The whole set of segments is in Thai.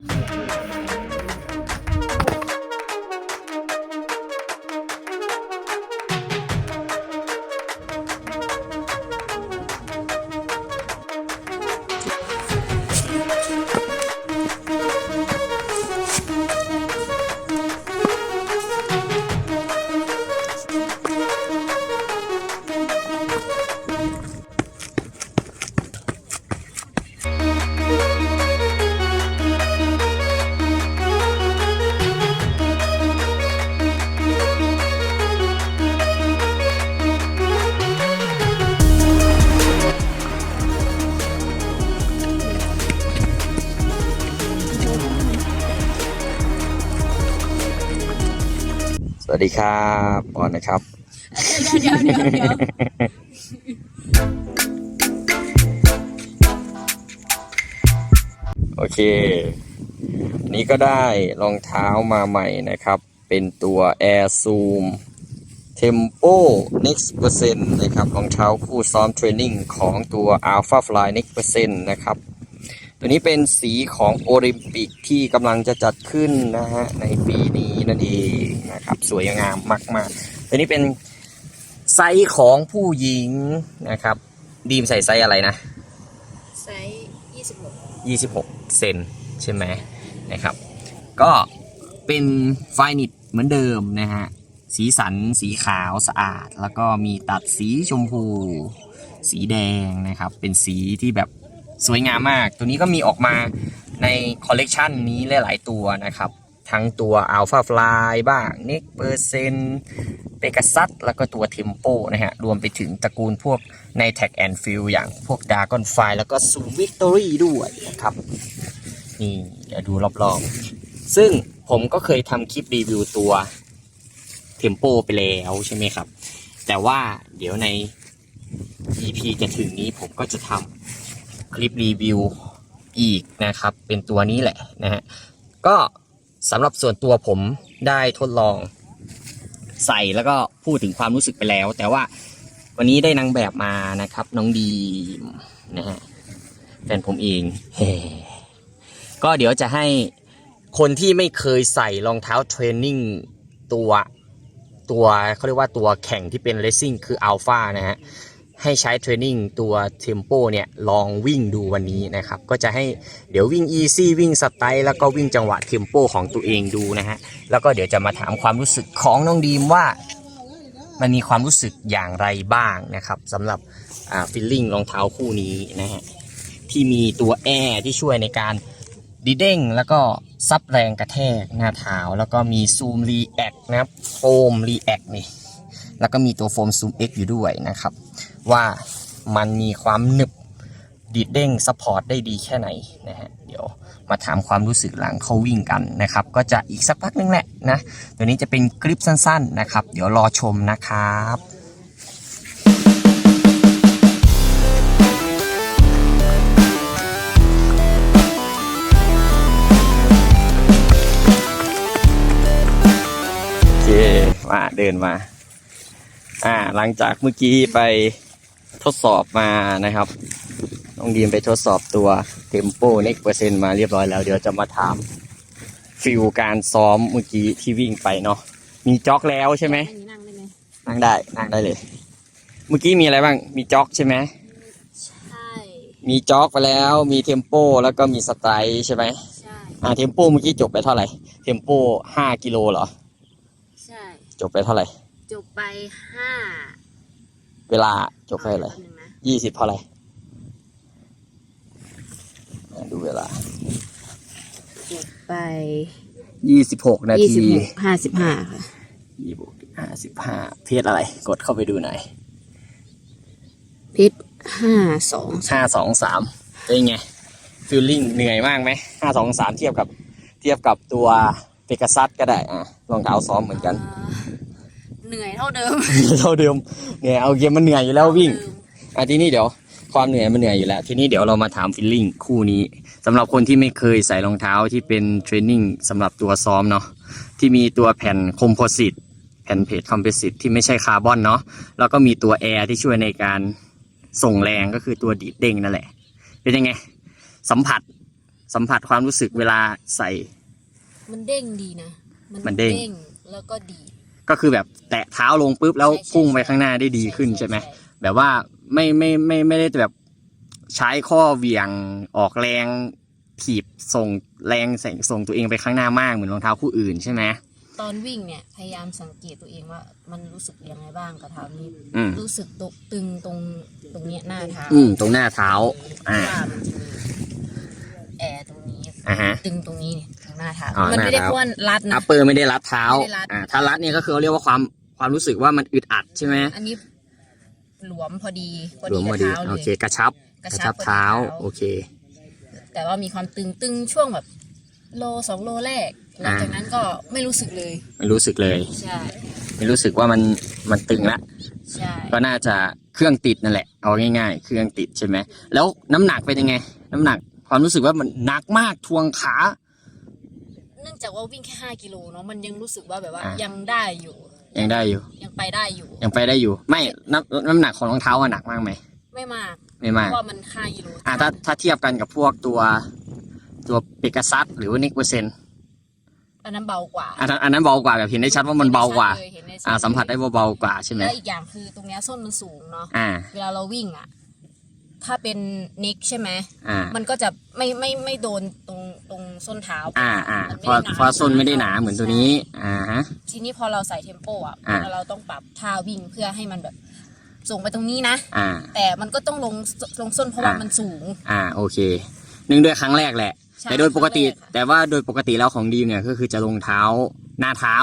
สวั ดีครับปอนนะครับ เดี๋ยวเดี๋ยวเดี๋ยวโอเค นี่ก็ได้รองเท้ามาใหม่นะครับ เป็นตัว Air Zoom Tempo Next Percent นะครับ รองเท้าคู่ซ้อมเทรนนิ่งของตัว Alpha Fly Next Percent นะครับ ตัวนี้เป็นสีของโอลิมปิกที่กำลังจะจัดขึ้นนะฮะในปีนี้นั่นเองนะครับ สวยงามมากๆตัวนี้เป็นไซส์ของผู้หญิงนะครับ ดีมใส่ไซส์อะไรนะ ไซส์ยี่สิบหก26เซนใช่ไหมนะครับ ก็เป็นไฟนิตเหมือนเดิมนะฮะสีสันสีขาวสะอาด แล้วก็มีตัดสีชมพู สีแดงนะครับ เป็นสีที่แบบ สวยงามมาก ตัวนี้ก็มีออกมาในคอลเลกชันนี้หลาย ๆ ตัวนะครับ ทั้งตัว Alpha Fly บ้าง n e c p e r c e n p e g a s u s แล้วก็ตัว Tempo นะฮะ รวมไปถึงตระกูลพวกใน Tag and f i e l อย่างพวก Dragon Fly แล้วก็ Zoom Victory ด้วยนะครับ นี่เดี๋ยวดูรอบ ๆ ซึ่งผมก็เคยทำคลิปรีวิวตัว Tempo ไปแล้วใช่ไหมครับ แต่ว่าเดี๋ยวใน EP จะถึงนี้ผมก็จะทำ คลิปรีวิวอีกนะครับ เป็นตัวนี้แหละนะฮะก็สำหรับส่วนตัวผมได้ทดลองใส่แล้วก็พูดถึงความรู้สึกไปแล้ว แต่ว่าวันนี้ได้นางแบบมานะครับ น้องดีมนะฮะแฟนผมเองเก็เดี๋ยวจะให้คนที่ไม่เคยใส่รองเท้าเทรนนิ่งตัวตัวเขาเรียกว่าตัวแข่งที่เป็นเลสซิ่งคืออัลฟานะฮะ ให้ใช้เทรนนิ่งตัวเทมโปเนี่ยลองวิ่งดูวันนี้นะครับ ก็จะให้เดี๋ยววิ่งอีซี่วิ่งสไตล์แล้วก็วิ่งจังหวะเทมโปของตัวเองดูนะฮะ แล้วก็เดี๋ยวจะมาถามความรู้สึกของน้องดีมว่า มันมีความรู้สึกอย่างไรบ้างนะครับสำหรับฟิลลิ่งรองเท้าคู่นี้นะฮะที่มีตัวแอร์ที่ช่วยในการดีเด้งแล้วก็ซับแรงกระแทกหน้าเท้าแล้วก็มีซูมรีแอคนะครับโฟมรีแอคนี่แล้วก็มีตัวโฟมซูม X อยู่ด้วยนะครับ ว่ามันมีความหนึบดีดเด้งซัพพอร์ตได้ดีแค่ไหนนะฮะเดี๋ยวมาถามความรู้สึกหลังเข้าวิ่งกันนะครับ ก็จะอีกสักพักนึงแหละนะตัวนี้จะเป็นคลิปสั้นๆนะครับ เดี๋ยวรอชมนะครับโอเคมาเดินมา อ่า หลังจากเมื่อกี้ไป ทดสอบมานะครับ น้องดีมไปทดสอบตัว Tempo Next Percent มาเรียบร้อยแล้วเดี๋ยวจะมาถามฟิลการซ้อมเมื่อกี้ที่วิ่งไปเนาะมีจ็อกแล้วใช่ไหมอันนี้นั่งได้ไหมนั่งได้นั่งได้เลย เมื่อกี้มีอะไรบ้างมีจ็อกใช่ไหมใช่มีจ็อกไปแล้วมีเทมโปแล้วก็มีสไตล์ใช่ไหมใช่อ่าเทมโปเมื่อกี้จบไปเท่าไหร่เทมโปห้ากิโลเหรอ ใช่ จบไปเท่าไหร่ จบไปห้า เวลาจบไปเท่าไหร่แป๊บนึงนะยี่สิบเท่าไหร่อ่าดูเวลาจบไปยี่สิบหกนายี่ทีสิบหกห้าสิบห้าค่ะยี่บวกห้าสิบห้าเพจอะไร กดเข้าไปดูหน่อยพิษห้าสองห้าสองสามเป็นไงฟิลลิ่งเหนื่อยมากไหมห้าสองสามเทียบกับเทียบกับตัวเปก a ซัสก็ได้อะรองเท้าซ้อมเหมือนกัน เหนื่อยเท่าเดิม เท่าเดิมเนี่ยเอาเกมมันเหนื่อยอยู่แล้ววิ่งอะทีนี้เดี๋ยวความเหนื่อยมันเหนื่อยอยู่แล้ว ทีนี้เดี๋ยวเรามาถามฟิลลิ่งคู่นี้สำหรับคนที่ไม่เคยใส่รองเท้าที่เป็นเทรนนิ่งสำหรับตัวซ้อมเนาะที่มีตัวแผ่นคอมโพสิตแผ่นเพจคอมโพสิตที่ไม่ใช่คาร์บอนเนาะแล้วก็มีตัวแอร์ที่ช่วยในการส่งแรงก็คือตัวดีดเด้งนั่นแหละ เป็นยังไง สัมผัสสัมผัสความรู้สึกเวลาใส่ มันเด้งดีนะ มันเด้งแล้วก็ดี ก็คือแบบแตะเท้าลงปุ๊บแล้วใช่ใช่พุ่งไปข้างหน้าได้ดีขึ้นใช่ไหมแบบว่าไม่ไม่ไม่ไม่ได้แบบใช้ข้อเหวี่ยงออกแรงถีบส่งแรงส่งส่งตัวเองไปข้างหน้ามากเหมือนรองเท้าคู่อื่นใช่ไหมตอนวิ่งเนี่ยพยายามสังเกตตัวเองว่า มันรู้สึกยังไงบ้างกับเท้านี้ อืม รู้สึกตกตึงตรงตรงเนี้ยหน้าเท้าอืมตรงหน้าเท้า อ่า ว่ามันจะมีแอร์ตรงนี้อ่าฮะ ตึงตรงนี้เนี่ยตรง หน้าเท้าอ๋อมันไม่ได้หน้าเท้าพ้วนรัดอันะปเปอร์ไม่ได้รัดเท้าไม่ได้รัด อ่าถ้ารัดเนี่ยก็คือเขาเรียกว่าความความรู้สึกว่ามันอึดอัดใช่ไหมอันนี้หลวมพอดีพอหลดีวมกับมาดีเท้าเลโอยเค กระชับกระกระชัชับบเท้า พอดีเท้าโอเค แต่ว่ามีความตึงตึงช่วงแบบ โลสองโลแรก หลังจากนั้นก็ไม่รู้สึกเลยไม่รู้สึกเลยใช่ไม่รู้สึกว่ามันมันตึงละ ใช่ก็น่าจะเครื่องติดนั่นแหละ เอาง่ายๆ เครื่องติดใช่ไหม แล้วน้ำหนักเป็นยังไง น้ำหนักความรู้สึกว่ามันหนักมากทวงขา เนื่องจากว่าวิ่งแค่ห้ากิโลเนาะมันยังรู้สึกว่าแบบว่าอ่ายัยังได้อยู่ ยังได้อยู่ ยังไปได้อยู่ ยังไปได้อยู่ ไม่น้ำน้ำหนักของรองเท้าอะหนักมากไหมไม่มากไม่เพมาก ราะว่ามันห้ากิโลอะถ้าถ้าเทียบกันกับพวกตัวตัวเปก a ซัสหรือว่านิกเปอร์เซนอันนั้นเบากว่าอันนั้นอันนั้นเบากว่าแบบเห็นได้ชัดว่ามันเบากว่า เห็นได้ชัดเลยอ่าสัมผัสได้ว่าเบากว่าใช่ไหมแล้วอีกอย่างคือตรงเนี้ยส้นมันสูงเนาะอ่า เวลาเราวิ่งอะ ถ้าเป็นนิกใช่ไหมอ่า มันก็จะไม่ไม่ไม่โดนตรงตรงส้นเท้าอ่าอ่ามันเพไม่ราะได้หนาเพราะส้นไม่ได้หนาเหมือนตัวนี้ อ่าฮะ ทีนี้พอเราใส่เทมโปอะอ่า เราต้องปรับท่าวิ่งเพื่อให้มันแบบส่งไปตรงนี้นะ อ่า แต่มันก็ต้องลงลงส้นเพราะว่าอ่ามั มันสูง อ่าโอเคหนึ่งด้วยครั้งแรกแหละ ใช่แต่โดยปกติ ครั้งแรกค่ะ แต่ว่าโดยปกติแล้วของดีมเนี่ยก็คือจะลงเท้าหน้าเท้า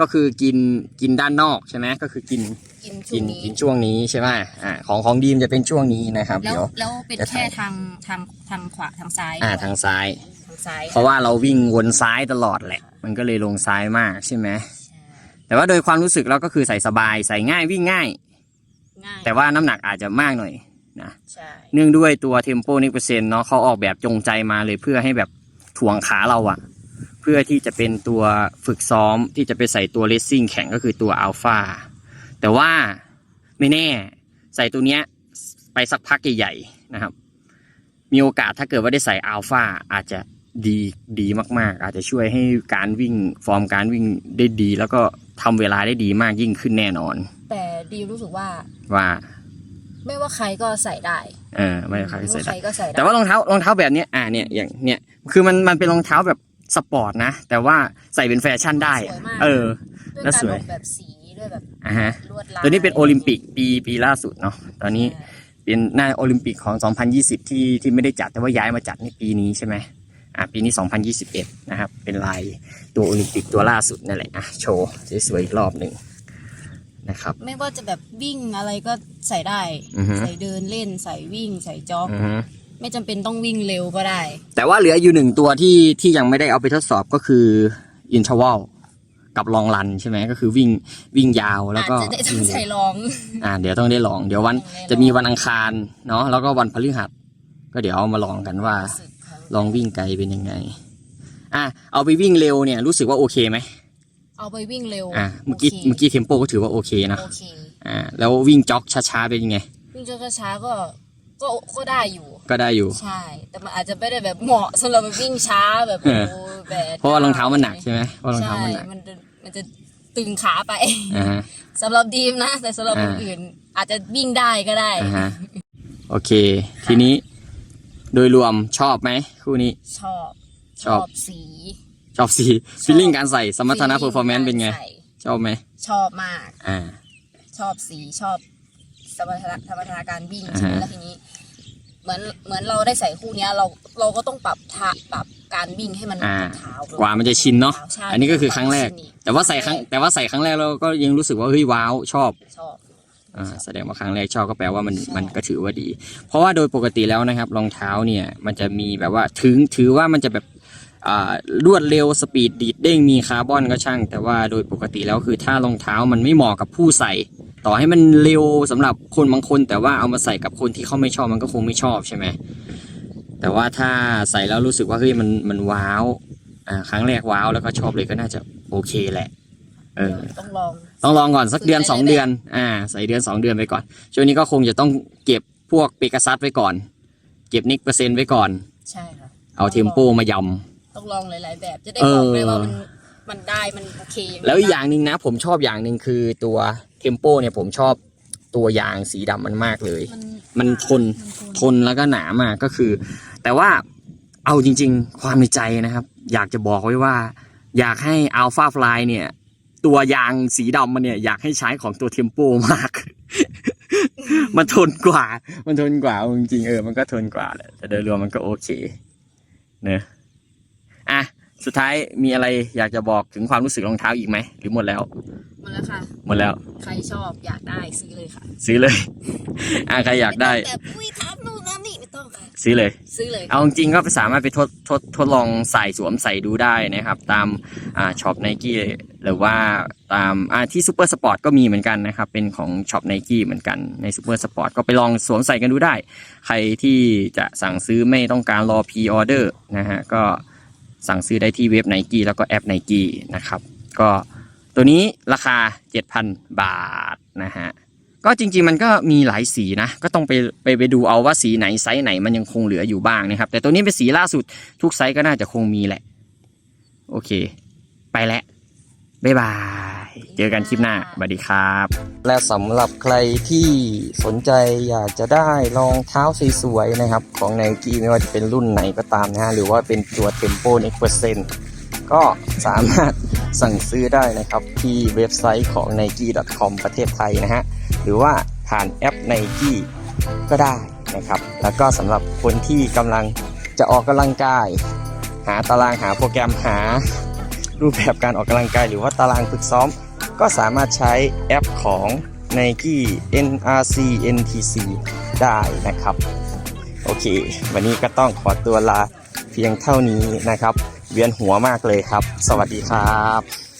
ก็คือกินกินด้านนอกใช่ไหมก็คือกินกินช่กิวนงนี้กินช่วงนี้ใช่ไหมอ่าของของดีมจะเป็นช่วงนี้นะครับ แล้วเดี๋ยว แล้วเป็นจะแค่ทางทางทางขวาทางซ้ายอ่าด้วยทางซ้าย ทางซ้ายเพราะว่าเราวิ่งวนซ้ายตลอดแหละ มันก็เลยลงซ้ายมากใช่ไหมแต่ว่าโดยความรู้สึกเราก็คือใส่สบายใส่ง่ายวิ่งง่าย ง่ายแต่ว่าน้ำหนักอาจจะมากหน่อยนะ ใช่เนื่องด้วยตัวเทมโปนิเปอร์เซ็นต์เนาะเขาออกแบบจงใจมาเลยเพื่อให้แบบถ่วงขาเราอะ เพื่อที่จะเป็นตัวฝึกซ้อมที่จะไปใส่ตัวเลสซิ่งแข่งก็คือตัวอัลฟาแต่ว่าไม่แน่ใส่ตัวเนี้ยไปสักพักใหญ่ๆนะครับ มีโอกาสถ้าเกิดว่าได้ใส่อัลฟาอาจจะดีดีมากๆ อาจจะช่วยให้การวิ่งฟอร์มการวิ่งได้ดี แล้วก็ทำเวลาได้ดีมากยิ่งขึ้นแน่นอน แต่ดีรู้สึกว่าว่า ไม่ว่าใครก็ใส่ได้เออไม่ใครใส่ว่าได้ใครก็ใส่ได้แต่ว่ารองเท้ารองเท้าแบบเนี้ยอ่าเนี่ยอย่างเนี่ยคือมันมันเป็นรองเท้าแบบ สปอร์ตนะ แต่ว่าใส่เป็นแฟชั่นได้อะเออ ด้วยแล้วการสวย ออกแบบสีด้วยแบบอ่าฮะ ลวดลายตัวนี้เป็นโอลิมปิกปีปีล่าสุดเนาะ ตอนนี้เป็นหน้าโอลิมปิกของ 2020 ที่ที่ไม่ได้จัดแต่ว่าย้ายมาจัดในปีนี้ใช่ไหมอ่าปีนี้ 2021 นะครับ เป็นลายตัวโอลิมปิกตัวล่าสุดนั่นแหละอะโชว์สวยๆอีกรอบหนึ่งนะครับ ไม่ว่าจะแบบวิ่งอะไรก็ใส่ได้ อือฮึ ใส่เดินเล่นใส่วิ่งใส่จ็อกอือฮึ ไม่จำเป็นต้องวิ่งเร็วก็ได้ แต่ว่าเหลืออยู่หนึ่งตัวที่ที่ยังไม่ได้เอาไปทดสอบก็คืออินท r ว a ลกับลองรันใช่ไหมก็คือวิ่งวิ่งยาวแล้วอาจก็จะได้ต้อวิ่งงเร็วใส่รอง อ่า เดี๋ยวต้องได้ลอง เดี๋ยววันต้องได้ลองจะมีวันอังคารเนาะแล้วก็วันพฤหัส ก็เดี๋ยวเอามาลองกันว่ารู้สึกครับลองวิ่งไกลเป็นยังไง อะเอาไปวิ่งเร็วเนี่ยรู้สึกว่าโอเคไหมเอาไปวิ่งเร็วอะเมื่อกี้โคเมื่อกี้เทมโปก็ถือว่าโอเคนะโอเคอ่าแล้ววิ่งจ็อกช้าๆเป็นยังไง วิ่งช้าๆก็ ก็ก็ได้อยู่ ก็ได้อยู่ ใช่ แต่มันอาจจะไม่ได้แบบเหมาะสำหรับไปวิ่งช้าแบบเอโอ้อแบบเพราะว่ารองเท้ามันหนักใช่ไหมเพราะรองใช่เท้ามันหนักมันจะมันจะตึงขาไปอ่าฮะ สำหรับดีมนะ แต่สำหรับอ่าคนอื่น อาจจะวิ่งได้ก็ได้ อ่าฮะโอเค ทีนี้ โดยรวมชอบไหมคู่นี้ ชอบชอบ สีชอบสีฟีลลิ่งการใส่สมรรถนะเพอร์ฟอร์แมนซ์เป็นไง ใส่ชอบไหมชอบมาก อ่า ชอบสีชอบ สมรรถนะสมรรถนะการวิ่งอ่าฮะใช่ไหมแล้วทีนี้ เหมือนเหมือนเราได้ใส่คู่เนี้ย เราเราก็ต้องปรับท่าปรับการวิ่งให้มันอ่าเท้ากว่ามันจะชินเนาะ ใช่อันนี้ก็คือครั้งแรก แต่ว่าใส่ครั้งแต่ว่าใส่ครั้งแรกเราก็ยังรู้สึกว่าเฮ้ยว้าวชอบ ชอบ อ่าแสดงว่าครั้งแรกชอบก็แปลว่ามันมันก็ถือว่าดี เพราะว่าโดยปกติแล้วนะครับรองเท้าเนี่ยมันจะมีแบบว่าถึงถือว่ามันจะแบบอ่ารวดเร็วสปีดดีดเด้งมีคาร์บอนก็ช่าง แต่ว่าโดยปกติแล้วคือถ้ารองเท้ามันไม่เหมาะกับผู้ใส่ ต่อให้มันเร็วสำหรับคนบางคน แต่ว่าเอามาใส่กับคนที่เขาไม่ชอบมันก็คงไม่ชอบใช่ไหมแต่ว่าถ้าใส่แล้วรู้สึกว่าเฮ้ยมันมันว้าวอ่าครั้งแรกว้าวแล้วก็ชอบเลยก็น่าจะโอเคแหละ เออต้องลองต้องลองก่อนสักเดือนฝึกสองได้เลยเดือน อ่า ใส่เดือนสองเดือนไปก่อนช่วงนี้ก็คงจะต้องเก็บพวกเปกาซัสไว้ก่อน เก็บนิกเปอร์เซ็นต์ไว้ก่อน ใช่ค่ะเอาเทมโปมายต้องลองหลาย ๆ แบบจะได้เออบอกเลยว่ามันมันได้มันโอเคยังไงำแล้วอีกอย่างหนึ่งนะ ผมชอบอย่างหนึ่งคือตัว เทมโปเนี่ยผมชอบตัวยางสีดำมันมากเลยมันมันทนทนแล้วก็หนามากก็คือ แต่ว่าเอาจริง ๆ ความในใจนะครับ อยากจะบอกไว้ว่า อยากให้อัลฟาฟลายเนี่ย ตัวยางสีดำมันเนี่ยอยากให้ใช้ของตัวเทมโปมาก มันทนกว่า มันทนกว่าเอาจริงๆเออมันก็ทนกว่าแหละแต่โดยรวมมันก็โอเคเนอะอะสุดท้ายมีอะไรอยากจะบอกถึงความรู้สึกรองเท้าอีกไหมหรือหมดแล้ว หมดแล้วค่ะ หมดแล้ว ใครชอบอยากได้ซื้อเลยค่ะ ซื้อเลย อะใครอยากได้ แต่อุ้ยทำนู่นนั่นนี่ไม่ต้องค่ะ ซื้อเลย ซื้อเลย เอาจริงๆก็สามารถไปทดทดทดลองใส่สวมใส่ดูได้นะครับ ตามอ่าช็อปไนกี้หรือว่าตามอ่าที่ซูเปอร์สปอร์ตก็มีเหมือนกันนะครับ เป็นของช็อปไนกี้เหมือนกันในซูเปอร์สปอร์ตก็ไปลองสวมใส่กันดูได้ ใครที่จะสั่งซื้อไม่ต้องการรอพ r ออเดอร์นะฮะก็สั่งซื้อได้ที่เว็บไนกี้แล้วก็แอปไนกี้นะครับ ก็ ตัวนี้ราคา 7,000 บาทนะฮะก็จริงๆมันก็มีหลายสีนะ ก็ต้องไปไปไปดูเอาว่าสีไหนไซส์ไหนมันยังคงเหลืออยู่บ้างนะครับ แต่ตัวนี้เป็นสีล่าสุดทุกไซส์ก็น่าจะคงมีแหละ โอเค ไปแล้วบ๊ายบาย เจอกันคลิปหน้าสวัสดีครับ และสำหรับใครที่สนใจอยากจะได้รองเท้าสวยๆนะครับ ของ n นกี้ไม่ว่าจะเป็นรุ่นไหนก็ตามนะฮะหรือว่าเป็นตัว Tempo Next Percent ก็สามารถสั่งซื้อได้นะครับที่เว็บไซต์ของ nike.com ประเทศไทยนะฮะ หรือว่าผ่านแอป Nike ก็ได้นะครับ แล้วก็สำหรับคนที่กำลังจะออกกำลังกาย หาตารางหาโปรแกรมหารูปแบบการออกกำลังกาย หรือว่าตารางฝึกซ้อม ก็สามารถใช้แอปของ Nike NRC NTC ได้นะครับ โอเค วันนี้ก็ต้องขอตัวลาเพียงเท่านี้นะครับ เวียนหัวมากเลยครับ สวัสดีครับ